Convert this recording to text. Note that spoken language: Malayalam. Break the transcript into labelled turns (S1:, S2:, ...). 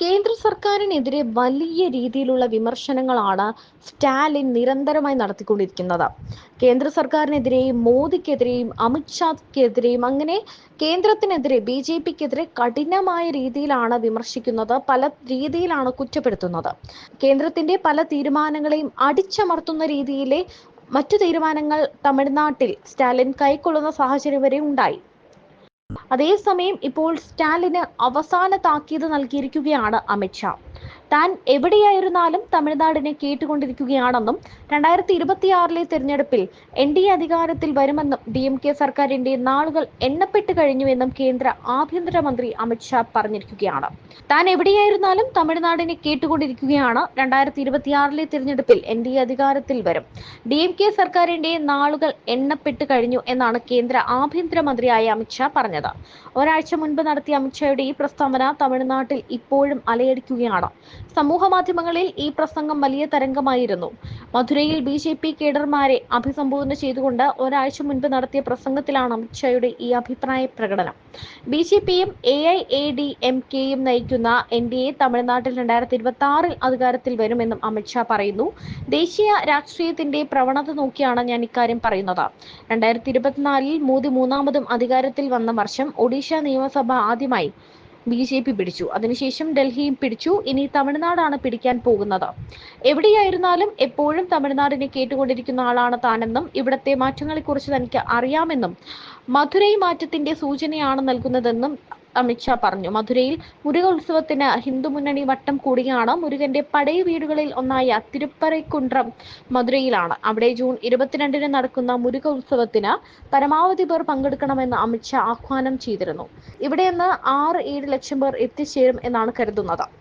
S1: കേന്ദ്ര സർക്കാരിനെതിരെ വലിയ രീതിയിലുള്ള വിമർശനങ്ങളാണ് സ്റ്റാലിൻ നിരന്തരമായി നടത്തിക്കൊണ്ടിരിക്കുന്നത്. കേന്ദ്ര സർക്കാരിനെതിരെയും മോദിക്കെതിരെയും അമിത്ഷാക്കെതിരെയും അങ്ങനെ കേന്ദ്രത്തിനെതിരെ ബി ജെ പിക്കെതിരെ കഠിനമായ രീതിയിലാണ് വിമർശിക്കുന്നത് പല രീതിയിലാണ് കുറ്റപ്പെടുത്തുന്നത്. കേന്ദ്രത്തിന്റെ പല തീരുമാനങ്ങളെയും അടിച്ചമർത്തുന്ന രീതിയിലെ മറ്റു തീരുമാനങ്ങൾ തമിഴ്നാട്ടിൽ സ്റ്റാലിൻ കൈക്കൊള്ളുന്ന സാഹചര്യം വരെ ഉണ്ടായി. അതേസമയം ഇപ്പോൾ സ്റ്റാലിന് അവസാന താക്കീത് നൽകിയിരിക്കുകയാണ് അമിത്ഷാ താൻ എവിടെയായിരുന്നാലും തമിഴ്നാടിനെ കേട്ടുകൊണ്ടിരിക്കുകയാണെന്നും രണ്ടായിരത്തി ഇരുപത്തിയാറിലെ തെരഞ്ഞെടുപ്പിൽ എൻ ഡി എ അധികാരത്തിൽ വരുമെന്നും ഡി എം കെ സർക്കാരിന്റെ നാളുകൾ എണ്ണപ്പെട്ട് കഴിഞ്ഞുവെന്നും കേന്ദ്ര ആഭ്യന്തരമന്ത്രി അമിത്ഷാ പറഞ്ഞിരിക്കുകയാണ്. താൻ എവിടെയായിരുന്നാലും തമിഴ്നാടിനെ കേട്ടുകൊണ്ടിരിക്കുകയാണ്. രണ്ടായിരത്തി ഇരുപത്തിയാറിലെ തെരഞ്ഞെടുപ്പിൽ എൻ ഡി എ അധികാരത്തിൽ വരും. ഡി എം കെ സർക്കാരിന്റെ നാളുകൾ എണ്ണപ്പെട്ട് കഴിഞ്ഞു എന്നാണ് കേന്ദ്ര ആഭ്യന്തരമന്ത്രിയായ അമിത്ഷാ പറഞ്ഞത്. ഒരാഴ്ച മുൻപ് നടത്തിയ അമിത്ഷായുടെ ഈ പ്രസ്താവന തമിഴ്നാട്ടിൽ ഇപ്പോഴും അലയടിക്കുകയാണ്. സമൂഹ മാധ്യമങ്ങളിൽ ഈ പ്രസംഗം വലിയ തരംഗമായിരുന്നു. മധുരയിൽ ബി ജെ പി കേഡർമാരെ അഭിസംബോധന ചെയ്തുകൊണ്ട് ഒരാഴ്ച മുൻപ് നടത്തിയ പ്രസംഗത്തിലാണ് അമിത്ഷായുടെ ഈ അഭിപ്രായ പ്രകടനം. ബി ജെ പിയും A I A D M കെയും നയിക്കുന്ന എൻ ഡി എ തമിഴ്നാട്ടിൽ രണ്ടായിരത്തി ഇരുപത്തി ആറിൽ അധികാരത്തിൽ വരുമെന്നും അമിത്ഷാ പറയുന്നു. ദേശീയ രാഷ്ട്രീയത്തിന്റെ പ്രവണത നോക്കിയാണ് ഞാൻ ഇക്കാര്യം പറയുന്നത്. രണ്ടായിരത്തി ഇരുപത്തിനാലിൽ മോദി മൂന്നാമതും അധികാരത്തിൽ വന്ന വർഷം ഒഡീഷ നിയമസഭ ആദ്യമായി ബി ജെ പി പിടിച്ചു. അതിനുശേഷം ഡൽഹിയും പിടിച്ചു. ഇനി തമിഴ്നാടാണ് പിടിക്കാൻ പോകുന്നത്. എവിടെയായിരുന്നാലും എപ്പോഴും തമിഴ്നാടിനെ കേട്ടുകൊണ്ടിരിക്കുന്ന ആളാണ് താനെന്നും ഇവിടത്തെ മാറ്റങ്ങളെക്കുറിച്ച് തനിക്ക് അറിയാമെന്നും മധുരൈ മാറ്റത്തിന്റെ സൂചനയാണ് നൽകുന്നതെന്നും അമിത്ഷാ പറഞ്ഞു. മധുരയിൽ മുരുക ഉത്സവത്തിന് ഹിന്ദു മുന്നണി വട്ടം കൂടിയാണ് മുരുകന്റെ പടയ വീടുകളിൽ ഒന്നായ തിരുപ്പറൈക്കുണ്ട്രം മധുരയിലാണ്. അവിടെ ജൂൺ ഇരുപത്തിരണ്ടിന് നടക്കുന്ന മുരുക ഉത്സവത്തിന് പരമാവധി പേർ പങ്കെടുക്കണമെന്ന് അമിത്ഷാ ആഹ്വാനം ചെയ്തിരുന്നു. ഇവിടെ നിന്ന് ആറ് ഏഴ് ലക്ഷം പേർ എത്തിച്ചേരും എന്നാണ് കരുതുന്നത്.